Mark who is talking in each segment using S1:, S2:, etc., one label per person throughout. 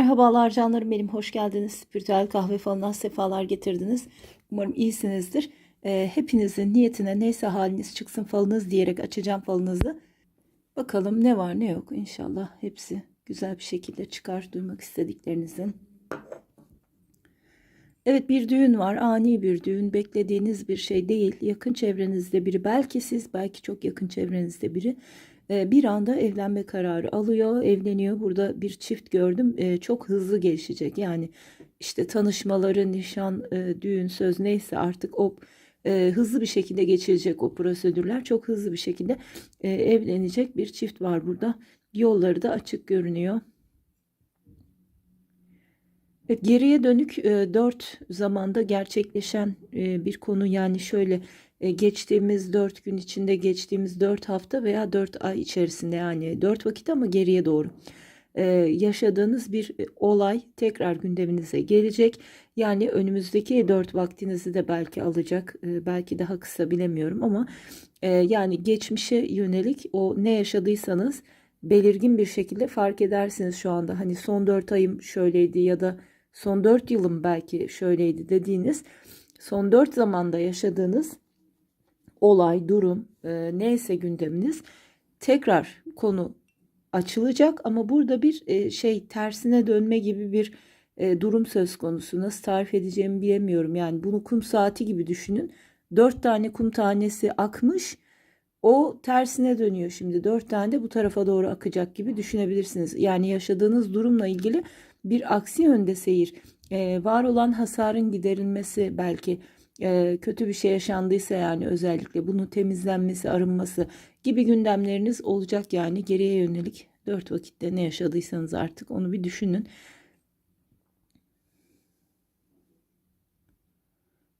S1: Merhabalar canlarım benim hoş geldiniz. Spiritüel kahve falına sefalar getirdiniz. Umarım iyisinizdir. Ee, hepinizin niyetine neyse haliniz çıksın falınız diyerek açacağım falınızı. Bakalım ne var ne yok İnşallah hepsi güzel bir şekilde çıkar duymak istediklerinizin. Evet bir düğün var ani bir düğün beklediğiniz bir şey değil yakın çevrenizde biri belki siz belki çok yakın çevrenizde biri e, bir anda evlenme kararı alıyor evleniyor. Burada bir çift gördüm. E, çok hızlı gelişecek. Yani işte tanışmaları nişan e, düğün söz neyse artık o e, hızlı bir şekilde geçilecek o prosedürler. Çok hızlı bir şekilde e, evlenecek bir çift var burada. Yolları da açık görünüyor. Geriye dönük dört zamanda gerçekleşen bir konu. Yani şöyle geçtiğimiz dört gün içinde geçtiğimiz dört hafta veya dört ay içerisinde yani dört vakit ama geriye doğru e, yaşadığınız bir e, olay tekrar gündeminize gelecek. Yani önümüzdeki dört vaktinizi de belki alacak e, belki daha kısa bilemiyorum ama e, yani geçmişe yönelik o ne yaşadıysanız belirgin bir şekilde fark edersiniz şu anda. Hani son dört ayım şöyleydi ya da son 4 yılım belki şöyleydi dediğiniz son 4 zamanda yaşadığınız olay, durum e, neyse gündeminiz tekrar konu açılacak ama burada bir e, şey tersine dönme gibi bir e, durum söz konusu. Nasıl tarif edeceğimi bilemiyorum. Yani bunu kum saati gibi düşünün. 4 tane kum tanesi akmış. O tersine dönüyor şimdi. 4 tane de bu tarafa doğru akacak gibi düşünebilirsiniz. Yani yaşadığınız durumla ilgili bir aksi yönde seyir, e, var olan hasarın giderilmesi belki kötü bir şey yaşandıysa yani özellikle bunun temizlenmesi, arınması gibi gündemleriniz olacak yani geriye yönelik dört vakitte ne yaşadıysanız artık onu bir düşünün.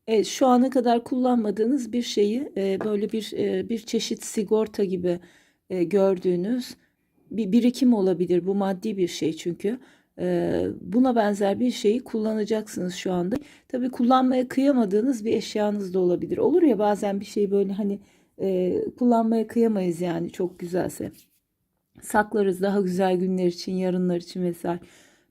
S1: Evet, şu ana kadar kullanmadığınız bir şeyi böyle bir bir çeşit sigorta gibi gördüğünüz bir birikim olabilir. Bu maddi bir şey çünkü. Ee, buna benzer bir şeyi kullanacaksınız şu anda. Tabii kullanmaya kıyamadığınız bir eşyanız da olabilir. Olur ya bazen bir şey böyle hani e, kullanmaya kıyamayız yani çok güzelse. Saklarız daha güzel günler için, yarınlar için vesaire.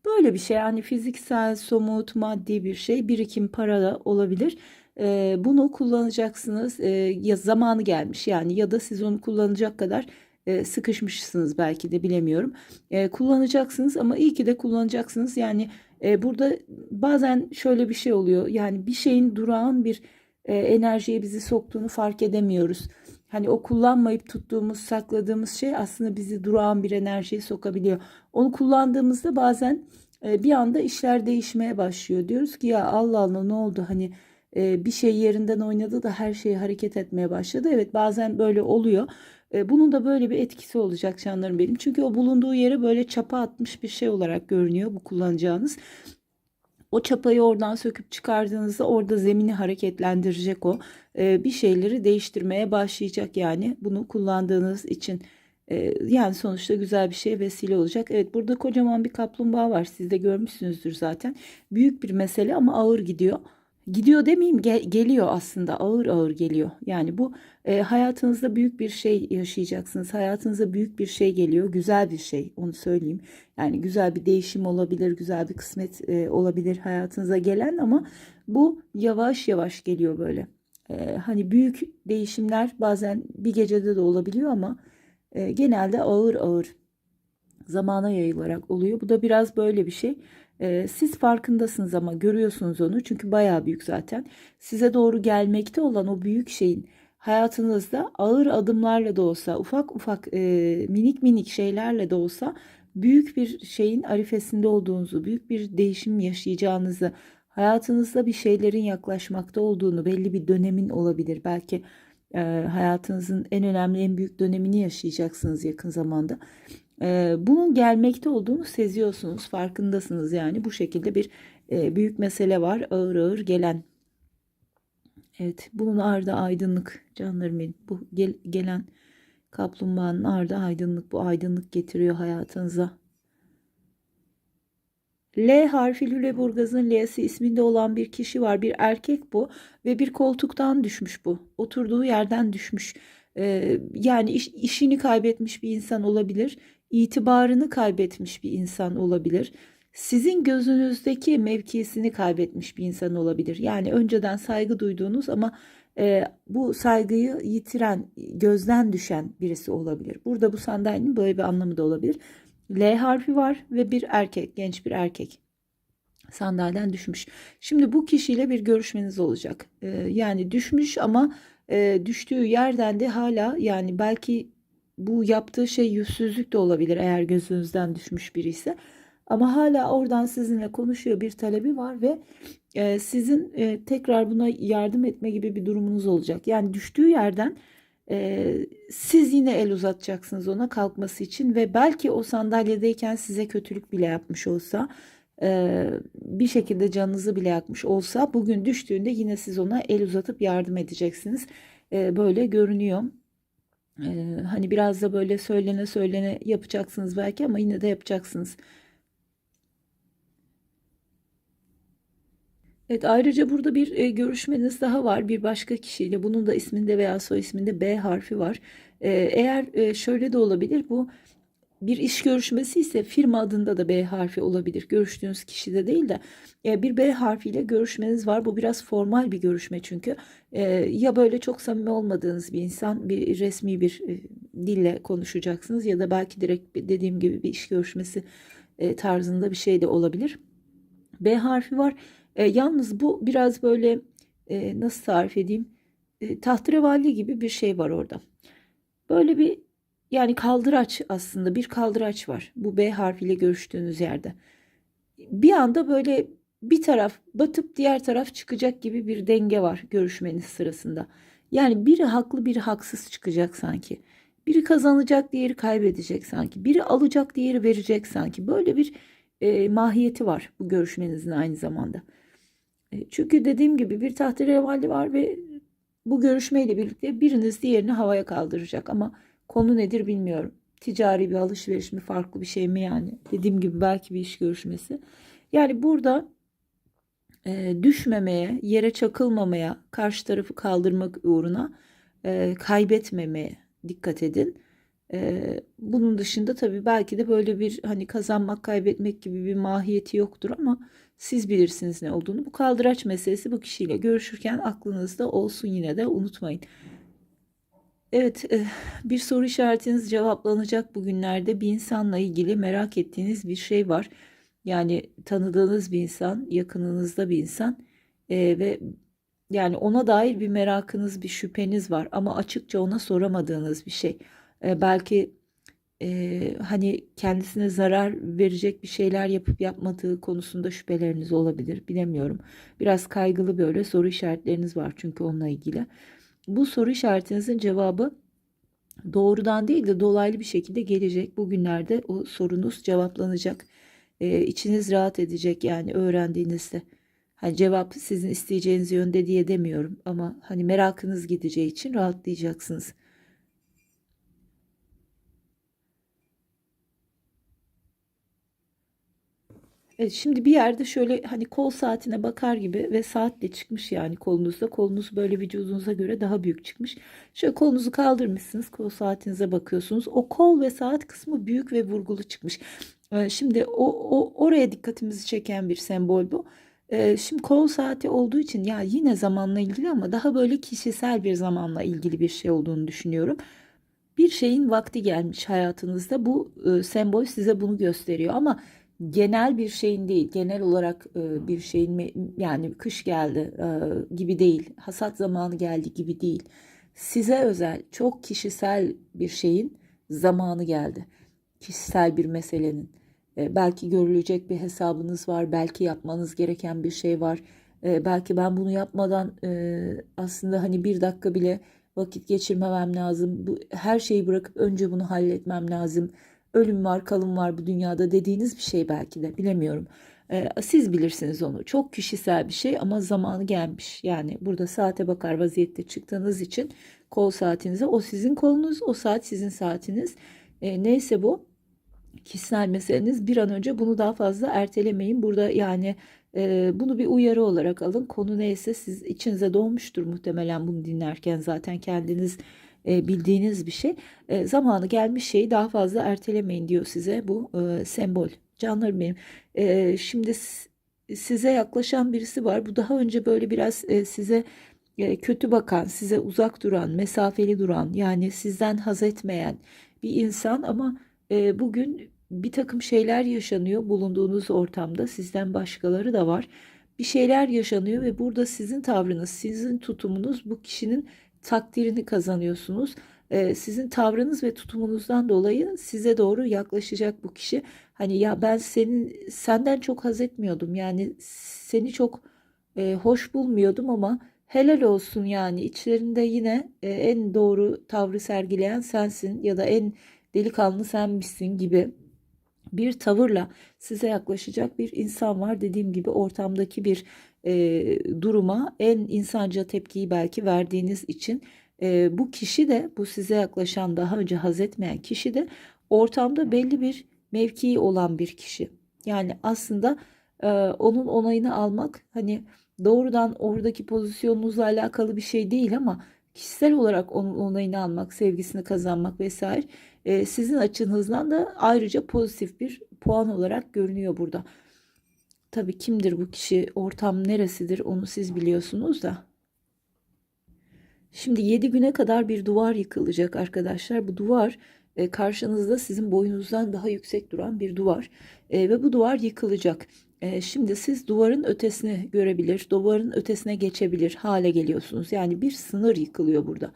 S1: Böyle bir şey yani fiziksel, somut, maddi bir şey, birikim para da olabilir. Ee, bunu kullanacaksınız. Ee, ya zamanı gelmiş yani ya da siz onu kullanacak kadar e, sıkışmışsınız belki de bilemiyorum. E, kullanacaksınız ama iyi ki de kullanacaksınız. Yani e, burada bazen şöyle bir şey oluyor. Yani bir şeyin durağan bir enerjiye bizi soktuğunu fark edemiyoruz. Hani o kullanmayıp tuttuğumuz, sakladığımız şey aslında bizi durağan bir enerjiye sokabiliyor. Onu kullandığımızda bazen bir anda işler değişmeye başlıyor. Diyoruz ki ya Allah Allah ne oldu hani bir şey yerinden oynadı da her şey hareket etmeye başladı. Evet bazen böyle oluyor. Bunun da böyle bir etkisi olacak canlarım benim. Çünkü o bulunduğu yere böyle çapa atmış bir şey olarak görünüyor bu kullanacağınız. O çapayı oradan söküp çıkardığınızda orada zemini hareketlendirecek o. Bir şeyleri değiştirmeye başlayacak yani bunu kullandığınız için. Yani sonuçta güzel bir şey vesile olacak. Evet burada kocaman bir kaplumbağa var. Siz de görmüşsünüzdür zaten. Büyük bir mesele ama ağır gidiyor gidiyor demeyeyim gel, geliyor aslında ağır ağır geliyor. Yani bu e, hayatınızda büyük bir şey yaşayacaksınız. Hayatınıza büyük bir şey geliyor. Güzel bir şey onu söyleyeyim. Yani güzel bir değişim olabilir, güzel bir kısmet e, olabilir hayatınıza gelen ama bu yavaş yavaş geliyor böyle. E, hani büyük değişimler bazen bir gecede de olabiliyor ama e, genelde ağır ağır zamana yayılarak oluyor. Bu da biraz böyle bir şey. Ee, siz farkındasınız ama görüyorsunuz onu çünkü bayağı büyük zaten. Size doğru gelmekte olan o büyük şeyin hayatınızda ağır adımlarla da olsa, ufak ufak e, minik minik şeylerle de olsa büyük bir şeyin arifesinde olduğunuzu, büyük bir değişim yaşayacağınızı, hayatınızda bir şeylerin yaklaşmakta olduğunu, belli bir dönemin olabilir. Belki e, hayatınızın en önemli, en büyük dönemini yaşayacaksınız yakın zamanda. E, bunun gelmekte olduğunu seziyorsunuz, farkındasınız yani bu şekilde bir e, büyük mesele var ağır ağır gelen. Evet, bunun ardı aydınlık canlarım benim. Bu gel, gelen kaplumbağanın ardı aydınlık. Bu aydınlık getiriyor hayatınıza. L harfi Lüleburgaz'ın L'si isminde olan bir kişi var. Bir erkek bu ve bir koltuktan düşmüş bu. Oturduğu yerden düşmüş. Ee, yani iş, işini kaybetmiş bir insan olabilir itibarını kaybetmiş bir insan olabilir. sizin gözünüzdeki mevkisini kaybetmiş bir insan olabilir. Yani önceden saygı duyduğunuz ama e, bu saygıyı yitiren, gözden düşen birisi olabilir. Burada bu sandalyenin böyle bir anlamı da olabilir. L harfi var ve bir erkek, genç bir erkek sandalyeden düşmüş. Şimdi bu kişiyle bir görüşmeniz olacak. E, yani düşmüş ama e, düştüğü yerden de hala yani belki bu yaptığı şey yüzsüzlük de olabilir eğer gözünüzden düşmüş biri ise. Ama hala oradan sizinle konuşuyor bir talebi var ve e, sizin e, tekrar buna yardım etme gibi bir durumunuz olacak. Yani düştüğü yerden e, siz yine el uzatacaksınız ona kalkması için ve belki o sandalyedeyken size kötülük bile yapmış olsa e, bir şekilde canınızı bile yakmış olsa bugün düştüğünde yine siz ona el uzatıp yardım edeceksiniz. E, böyle görünüyor. Hani biraz da böyle söylene söylene yapacaksınız belki ama yine de yapacaksınız. Evet, ayrıca burada bir e, görüşmeniz daha var bir başka kişiyle. Bunun da isminde veya soy isminde B harfi var. E, eğer e, şöyle de olabilir bu bir iş görüşmesi ise firma adında da B harfi olabilir. Görüştüğünüz kişide değil de e, bir B harfiyle görüşmeniz var. Bu biraz formal bir görüşme çünkü. E, ya böyle çok samimi olmadığınız bir insan bir resmi bir e, dille konuşacaksınız ya da belki direkt dediğim gibi bir iş görüşmesi tarzında bir şey de olabilir. B harfi var. Yalnız bu biraz böyle nasıl tarif edeyim? E, gibi bir şey var orada. Böyle bir yani kaldıraç aslında bir kaldıraç var. Bu B harfiyle görüştüğünüz yerde. Bir anda böyle bir taraf batıp diğer taraf çıkacak gibi bir denge var görüşmeniz sırasında. Yani biri haklı biri haksız çıkacak sanki. Biri kazanacak diğeri kaybedecek sanki. Biri alacak diğeri verecek sanki. Böyle bir e, mahiyeti var bu görüşmenizin aynı zamanda. E, çünkü dediğim gibi bir tahterevalli var ve bu görüşmeyle birlikte biriniz diğerini havaya kaldıracak ama konu nedir bilmiyorum. Ticari bir alışveriş mi farklı bir şey mi yani dediğim gibi belki bir iş görüşmesi. Yani burada e, düşmemeye, yere çakılmamaya, karşı tarafı kaldırmak uğruna e, kaybetmemeye dikkat edin. E, bunun dışında tabii belki de böyle bir hani kazanmak, kaybetmek gibi bir mahiyeti yoktur ama siz bilirsiniz ne olduğunu. Bu kaldıraç meselesi bu kişiyle görüşürken aklınızda olsun yine de unutmayın. Evet, eh, bir soru işaretiniz cevaplanacak bugünlerde bir insanla ilgili merak ettiğiniz bir şey var. Yani tanıdığınız bir insan, yakınınızda bir insan e, ve yani ona dair bir merakınız, bir şüpheniz var ama açıkça ona soramadığınız bir şey. E, belki e, hani kendisine zarar verecek bir şeyler yapıp yapmadığı konusunda şüpheleriniz olabilir. Bilemiyorum. Biraz kaygılı böyle soru işaretleriniz var çünkü onunla ilgili. Bu soru işaretinizin cevabı doğrudan değil de dolaylı bir şekilde gelecek. Bugünlerde o sorunuz cevaplanacak. E, içiniz rahat edecek yani öğrendiğinizde. Hani cevap sizin isteyeceğiniz yönde diye demiyorum ama hani merakınız gideceği için rahatlayacaksınız. Evet, şimdi bir yerde şöyle hani kol saatine bakar gibi ve saatle çıkmış yani kolunuzda. Kolunuz böyle vücudunuza göre daha büyük çıkmış. Şöyle kolunuzu kaldırmışsınız. Kol saatinize bakıyorsunuz. O kol ve saat kısmı büyük ve vurgulu çıkmış. Ee, şimdi o, o oraya dikkatimizi çeken bir sembol bu. Ee, şimdi kol saati olduğu için ya yine zamanla ilgili ama daha böyle kişisel bir zamanla ilgili bir şey olduğunu düşünüyorum. Bir şeyin vakti gelmiş hayatınızda. Bu e, sembol size bunu gösteriyor ama genel bir şeyin değil, genel olarak e, bir şeyin yani kış geldi e, gibi değil, hasat zamanı geldi gibi değil. Size özel, çok kişisel bir şeyin zamanı geldi. Kişisel bir meselenin. E, belki görülecek bir hesabınız var, belki yapmanız gereken bir şey var. Belki ben bunu yapmadan aslında hani bir dakika bile vakit geçirmemem lazım. Bu, her şeyi bırakıp önce bunu halletmem lazım ölüm var, kalım var bu dünyada dediğiniz bir şey belki de bilemiyorum. Ee, siz bilirsiniz onu. Çok kişisel bir şey ama zamanı gelmiş. Yani burada saate bakar vaziyette çıktığınız için kol saatinize o sizin kolunuz, o saat sizin saatiniz. Ee, neyse bu kişisel meseleniz bir an önce bunu daha fazla ertelemeyin. Burada yani e, bunu bir uyarı olarak alın. Konu neyse siz içinize doğmuştur muhtemelen bunu dinlerken zaten kendiniz e, bildiğiniz bir şey. E, zamanı gelmiş şeyi daha fazla ertelemeyin diyor size bu e, sembol. Canlarım benim. Ee, şimdi size yaklaşan birisi var. Bu daha önce böyle biraz e, size e, kötü bakan, size uzak duran, mesafeli duran, yani sizden haz etmeyen bir insan ama e, bugün bir takım şeyler yaşanıyor bulunduğunuz ortamda. Sizden başkaları da var. Bir şeyler yaşanıyor ve burada sizin tavrınız, sizin tutumunuz bu kişinin takdirini kazanıyorsunuz. E, sizin tavrınız ve tutumunuzdan dolayı size doğru yaklaşacak bu kişi. Hani ya ben senin senden çok haz etmiyordum. Yani seni çok e, hoş bulmuyordum ama helal olsun yani içlerinde yine e, en doğru tavrı sergileyen sensin ya da en delikanlı senmişsin gibi bir tavırla size yaklaşacak bir insan var. Dediğim gibi ortamdaki bir e, duruma en insanca tepkiyi belki verdiğiniz için e, bu kişi de bu size yaklaşan daha önce haz etmeyen kişi de ortamda belli bir mevkii olan bir kişi. Yani aslında e, onun onayını almak hani doğrudan oradaki pozisyonunuzla alakalı bir şey değil ama kişisel olarak onun onayını almak, sevgisini kazanmak vesaire e, sizin açınızdan da ayrıca pozitif bir puan olarak görünüyor burada. Tabii kimdir bu kişi, ortam neresidir onu siz biliyorsunuz da. Şimdi 7 güne kadar bir duvar yıkılacak arkadaşlar. Bu duvar e, karşınızda sizin boyunuzdan daha yüksek duran bir duvar E, ve bu duvar yıkılacak. E, şimdi siz duvarın ötesini görebilir, duvarın ötesine geçebilir hale geliyorsunuz. Yani bir sınır yıkılıyor burada.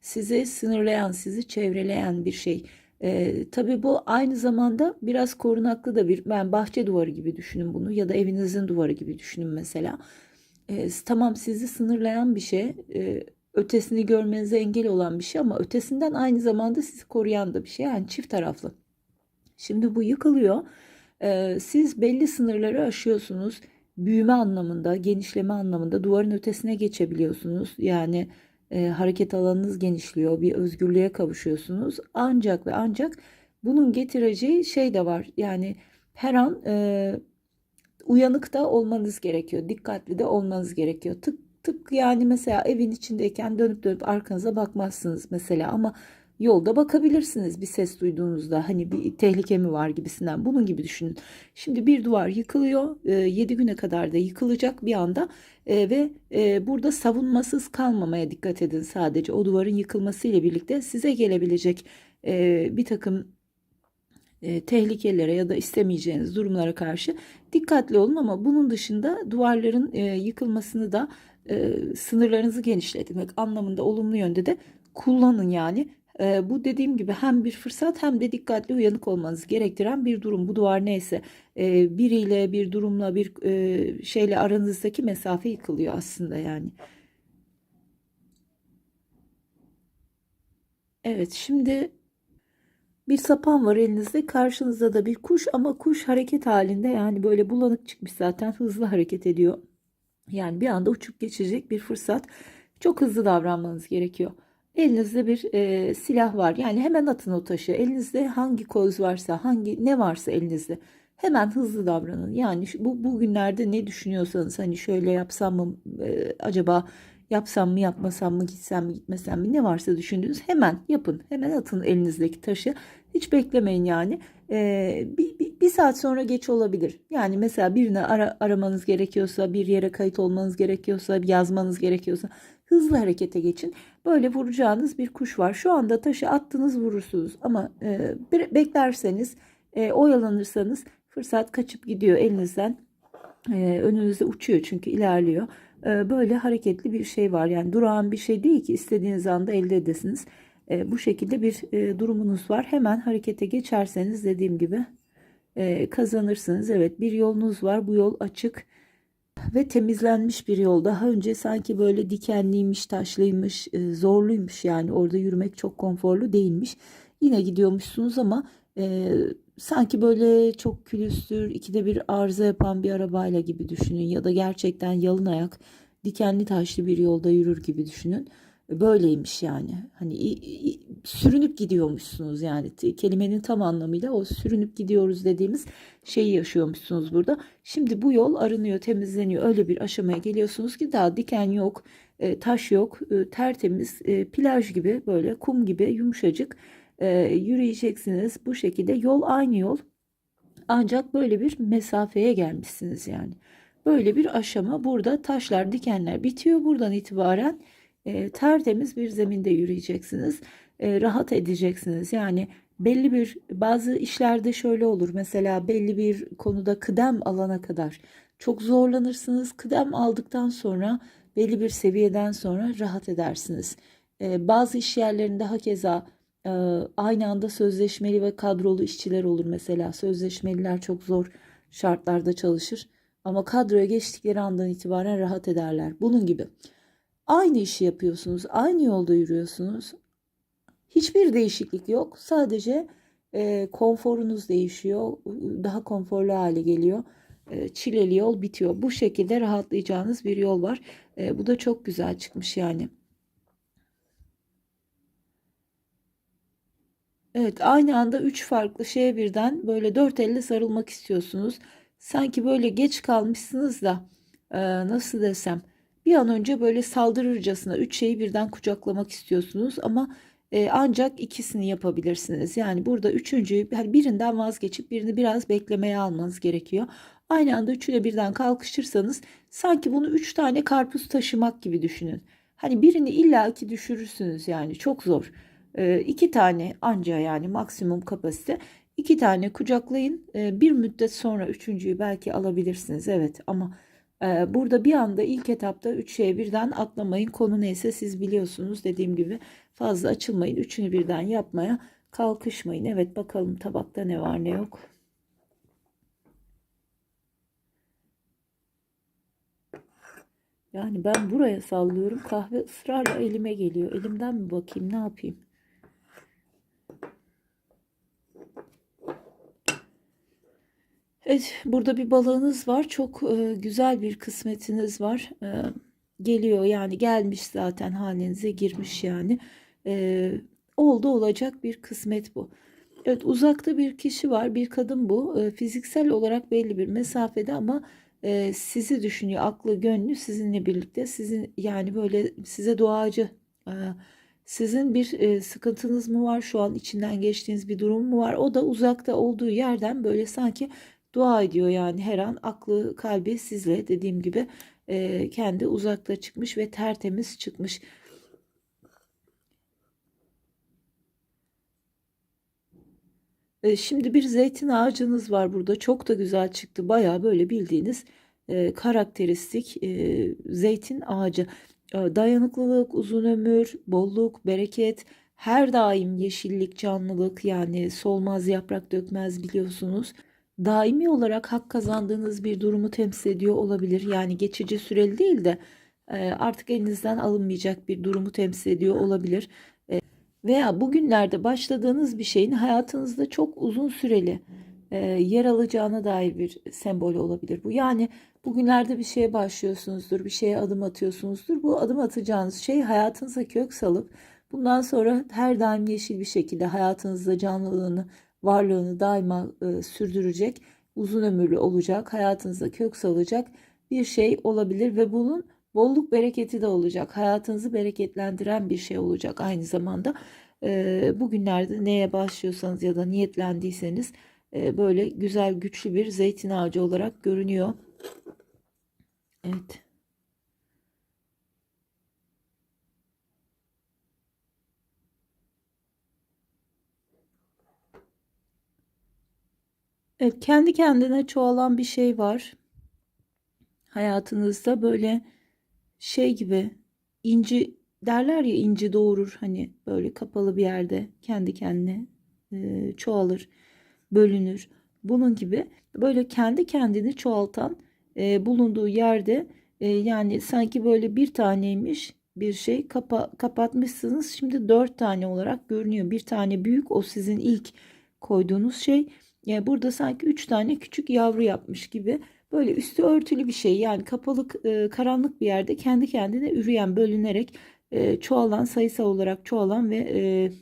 S1: Sizi sınırlayan, sizi çevreleyen bir şey. E, tabii bu aynı zamanda biraz korunaklı da bir, ben bahçe duvarı gibi düşünün bunu ya da evinizin duvarı gibi düşünün mesela. E, tamam sizi sınırlayan bir şey. E, ötesini görmenize engel olan bir şey ama ötesinden aynı zamanda sizi koruyan da bir şey. Yani çift taraflı. Şimdi bu yıkılıyor. Ee, siz belli sınırları aşıyorsunuz. Büyüme anlamında, genişleme anlamında duvarın ötesine geçebiliyorsunuz. Yani e, hareket alanınız genişliyor, bir özgürlüğe kavuşuyorsunuz. Ancak ve ancak bunun getireceği şey de var. Yani her an e, uyanık da olmanız gerekiyor, dikkatli de olmanız gerekiyor. Tıpkı yani mesela evin içindeyken dönüp dönüp arkanıza bakmazsınız mesela ama yolda bakabilirsiniz bir ses duyduğunuzda. Hani bir tehlike mi var gibisinden. Bunun gibi düşünün. Şimdi bir duvar yıkılıyor. 7 güne kadar da yıkılacak bir anda. E, ve e, burada savunmasız kalmamaya dikkat edin sadece. O duvarın yıkılması ile birlikte size gelebilecek e, bir takım e, tehlikelere ya da istemeyeceğiniz durumlara karşı dikkatli olun. Ama bunun dışında duvarların yıkılmasını da sınırlarınızı genişletmek anlamında olumlu yönde de kullanın yani. E, bu dediğim gibi hem bir fırsat hem de dikkatli uyanık olmanızı gerektiren bir durum. Bu duvar neyse e, biriyle bir durumla bir e, şeyle aranızdaki mesafe yıkılıyor aslında yani. Evet şimdi bir sapan var elinizde karşınızda da bir kuş ama kuş hareket halinde yani böyle bulanık çıkmış zaten hızlı hareket ediyor. Yani bir anda uçup geçecek bir fırsat. Çok hızlı davranmanız gerekiyor. Elinizde bir e, silah var. Yani hemen atın o taşı. Elinizde hangi koz varsa, hangi ne varsa elinizde hemen hızlı davranın. Yani bu bugünlerde ne düşünüyorsanız hani şöyle yapsam mı e, acaba yapsam mı yapmasam mı gitsem mi gitmesem mi ne varsa düşündüğünüz hemen yapın. Hemen atın elinizdeki taşı. Hiç beklemeyin yani. Ee, bir, bir, bir saat sonra geç olabilir. Yani mesela birini ara, aramanız gerekiyorsa, bir yere kayıt olmanız gerekiyorsa, yazmanız gerekiyorsa hızlı harekete geçin. Böyle vuracağınız bir kuş var. Şu anda taşı attınız vurursunuz ama e, bir, beklerseniz, e, oyalanırsanız fırsat kaçıp gidiyor elinizden. E, önünüzde uçuyor çünkü ilerliyor. E, böyle hareketli bir şey var. Yani durağan bir şey değil ki istediğiniz anda elde edesiniz. E, bu şekilde bir e, durumunuz var. Hemen harekete geçerseniz dediğim gibi e, kazanırsınız. Evet bir yolunuz var. Bu yol açık ve temizlenmiş bir yol. Daha önce sanki böyle dikenliymiş, taşlıymış, e, zorluymuş yani orada yürümek çok konforlu değilmiş. Yine gidiyormuşsunuz ama e, sanki böyle çok külüstür, ikide bir arıza yapan bir arabayla gibi düşünün ya da gerçekten yalın ayak, dikenli taşlı bir yolda yürür gibi düşünün. Böyleymiş yani. Hani sürünüp gidiyormuşsunuz yani. Kelimenin tam anlamıyla o sürünüp gidiyoruz dediğimiz şeyi yaşıyormuşsunuz burada. Şimdi bu yol arınıyor, temizleniyor. Öyle bir aşamaya geliyorsunuz ki daha diken yok, e, taş yok, e, tertemiz, e, plaj gibi böyle kum gibi yumuşacık yürüyeceksiniz. Bu şekilde yol aynı yol. Ancak böyle bir mesafeye gelmişsiniz yani. Böyle bir aşama burada taşlar, dikenler bitiyor. Buradan itibaren e, tertemiz bir zeminde yürüyeceksiniz. E, rahat edeceksiniz. Yani belli bir bazı işlerde şöyle olur. Mesela belli bir konuda kıdem alana kadar çok zorlanırsınız. Kıdem aldıktan sonra belli bir seviyeden sonra rahat edersiniz. E, bazı iş yerlerinde hakeza e, aynı anda sözleşmeli ve kadrolu işçiler olur mesela. Sözleşmeliler çok zor şartlarda çalışır. Ama kadroya geçtikleri andan itibaren rahat ederler. Bunun gibi. Aynı işi yapıyorsunuz, aynı yolda yürüyorsunuz. Hiçbir değişiklik yok. Sadece e, konforunuz değişiyor. Daha konforlu hale geliyor. E, çileli yol bitiyor. Bu şekilde rahatlayacağınız bir yol var. E, bu da çok güzel çıkmış yani. Evet, aynı anda üç farklı şeye birden böyle dört elle sarılmak istiyorsunuz. Sanki böyle geç kalmışsınız da e, nasıl desem bir an önce böyle saldırırcasına üç şeyi birden kucaklamak istiyorsunuz ama e, ancak ikisini yapabilirsiniz. Yani burada üçüncüyü yani birinden vazgeçip birini biraz beklemeye almanız gerekiyor. Aynı anda üçüne birden kalkışırsanız sanki bunu üç tane karpuz taşımak gibi düşünün. Hani birini illaki düşürürsünüz yani çok zor. E, iki tane anca yani maksimum kapasite. İki tane kucaklayın. E, bir müddet sonra üçüncüyü belki alabilirsiniz. Evet ama burada bir anda ilk etapta üç şeye birden atlamayın. Konu neyse siz biliyorsunuz. Dediğim gibi fazla açılmayın. Üçünü birden yapmaya kalkışmayın. Evet bakalım tabakta ne var ne yok. Yani ben buraya sallıyorum. Kahve ısrarla elime geliyor. Elimden mi bakayım ne yapayım? Evet, burada bir balığınız var. Çok e, güzel bir kısmetiniz var. E, geliyor yani gelmiş zaten halinize girmiş yani. E, oldu olacak bir kısmet bu. Evet uzakta bir kişi var, bir kadın bu. E, fiziksel olarak belli bir mesafede ama e, sizi düşünüyor. Aklı, gönlü sizinle birlikte. Sizin yani böyle size duacı. E, sizin bir e, sıkıntınız mı var? Şu an içinden geçtiğiniz bir durum mu var? O da uzakta olduğu yerden böyle sanki dua ediyor yani her an aklı kalbi sizle dediğim gibi e, kendi uzakta çıkmış ve tertemiz çıkmış. E, şimdi bir zeytin ağacınız var burada çok da güzel çıktı baya böyle bildiğiniz e, karakteristik e, zeytin ağacı. E, dayanıklılık, uzun ömür, bolluk, bereket, her daim yeşillik, canlılık yani solmaz yaprak dökmez biliyorsunuz daimi olarak hak kazandığınız bir durumu temsil ediyor olabilir. Yani geçici süreli değil de e, artık elinizden alınmayacak bir durumu temsil ediyor olabilir. E, veya bugünlerde başladığınız bir şeyin hayatınızda çok uzun süreli e, yer alacağına dair bir sembol olabilir bu. Yani bugünlerde bir şeye başlıyorsunuzdur, bir şeye adım atıyorsunuzdur. Bu adım atacağınız şey hayatınıza kök salıp bundan sonra her daim yeşil bir şekilde hayatınızda canlılığını varlığını daima e, sürdürecek, uzun ömürlü olacak, hayatınıza kök salacak bir şey olabilir ve bunun bolluk bereketi de olacak. Hayatınızı bereketlendiren bir şey olacak aynı zamanda. E, bugünlerde neye başlıyorsanız ya da niyetlendiyseniz e, böyle güzel güçlü bir zeytin ağacı olarak görünüyor. Evet. Evet, kendi kendine çoğalan bir şey var. Hayatınızda böyle şey gibi inci derler ya inci doğurur hani böyle kapalı bir yerde kendi kendine çoğalır, bölünür. Bunun gibi böyle kendi kendini çoğaltan e, bulunduğu yerde e, yani sanki böyle bir taneymiş bir şey kapa kapatmışsınız. Şimdi dört tane olarak görünüyor. Bir tane büyük o sizin ilk koyduğunuz şey. Yani burada sanki üç tane küçük yavru yapmış gibi böyle üstü örtülü bir şey yani kapalı e, karanlık bir yerde kendi kendine üreyen bölünerek e, çoğalan sayısal olarak çoğalan ve e,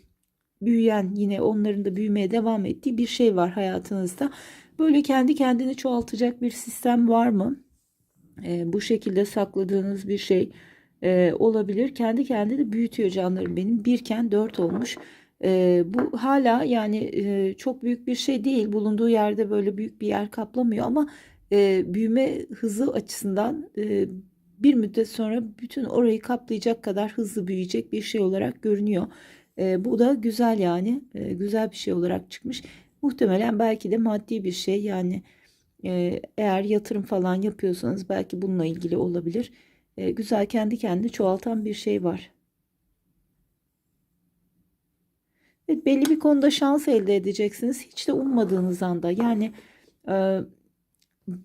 S1: büyüyen yine onların da büyümeye devam ettiği bir şey var hayatınızda. Böyle kendi kendini çoğaltacak bir sistem var mı? E, bu şekilde sakladığınız bir şey e, olabilir. Kendi kendini büyütüyor canlarım benim. Birken dört olmuş. E, bu hala yani e, çok büyük bir şey değil. Bulunduğu yerde böyle büyük bir yer kaplamıyor ama e, büyüme hızı açısından e, bir müddet sonra bütün orayı kaplayacak kadar hızlı büyüyecek bir şey olarak görünüyor. E, bu da güzel yani e, güzel bir şey olarak çıkmış. Muhtemelen belki de maddi bir şey yani e, eğer yatırım falan yapıyorsanız belki bununla ilgili olabilir. E, güzel kendi kendini çoğaltan bir şey var. Evet, belli bir konuda şans elde edeceksiniz. Hiç de ummadığınız anda. Yani e,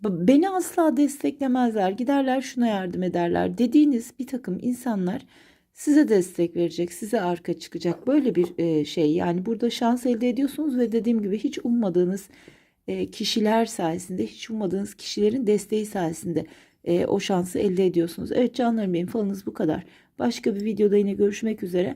S1: beni asla desteklemezler. Giderler şuna yardım ederler dediğiniz bir takım insanlar size destek verecek, size arka çıkacak. Böyle bir e, şey. Yani burada şans elde ediyorsunuz ve dediğim gibi hiç ummadığınız e, kişiler sayesinde, hiç ummadığınız kişilerin desteği sayesinde e, o şansı elde ediyorsunuz. Evet canlarım benim falınız bu kadar. Başka bir videoda yine görüşmek üzere.